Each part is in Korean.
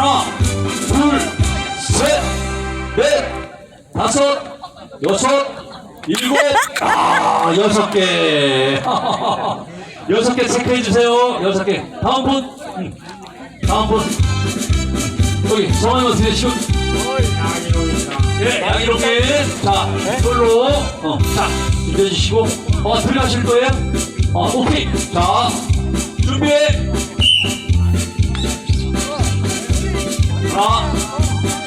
하나, 둘, 셋, 넷, 다섯, 여섯, 일곱, 아, 여섯 개. 여섯 개 체크해 주세요. 여섯 개. 다음 분. 음, 다음 분. 여기 성함이 어떻게 되시고? 예, 양이롭게. 자, 이걸로. 어, 자, 준비해 주시고. 어, 들어가실 거예요? 어, 오케이. 자, 준비해.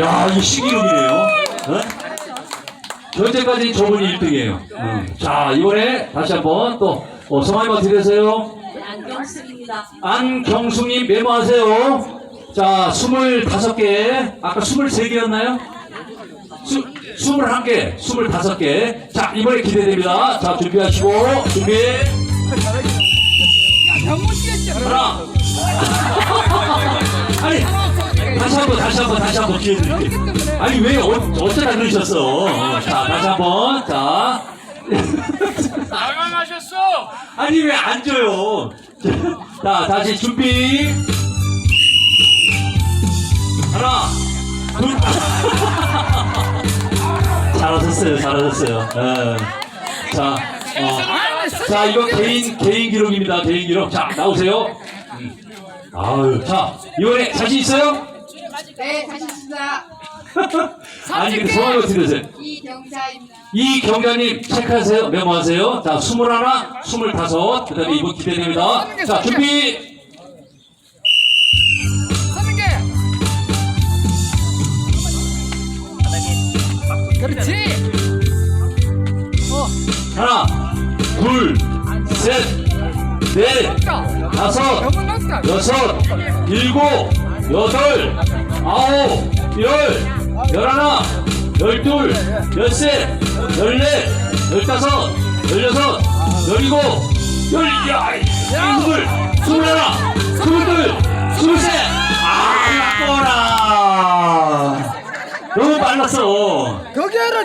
야, 이게 신기록이네요. 어? 현재까지 저분이 1등이에요. 자, 이번에 다시 한번 또, 어, 성함이 어떻게 되세요? 안경숙입니다. 안경숙님 메모하세요. 자, 25개. 아까 23개였나요? 수, 21개, 25개. 자, 이번에 기대됩니다. 자, 준비하시고, 준비. 하나. 다시 한 번, 다시 한 번, 기회 드릴게요. 아니, 왜, 어, 어쩌다 그러셨어? 어, 자, 다시 한 번, 자. 나강하셨어! 아니, 왜 안 줘요? 자, 다시 준비. 하나, 둘. 잘하셨어요, 잘하셨어요. 예. 자, 어. 자, 이거 개인, 개인 기록입니다, 개인 기록. 자, 나오세요. 음. 아유, 자, 이번에 자신 있어요? 네, 다시 있습니다. 아니, 근데 성함이 어떻게 되세요? 이경자입니다. 이 경자님 체크하세요. 메모하세요. 자, 스물하나, 스물다섯. 그 다음에 이분 기대됩니다. 자, 준비. 그렇지! 하나, 둘, 셋, 넷, 다섯! 여섯, 일곱, 여덟, 아홉, 열, 열하나, 열둘, 열셋, 열넷, 열다섯, 열여섯, 열일곱, 열, 야, 스물, 스물하나, 스물둘, 스물셋, 아, 아까워라. 너무 빨랐어. 거기에는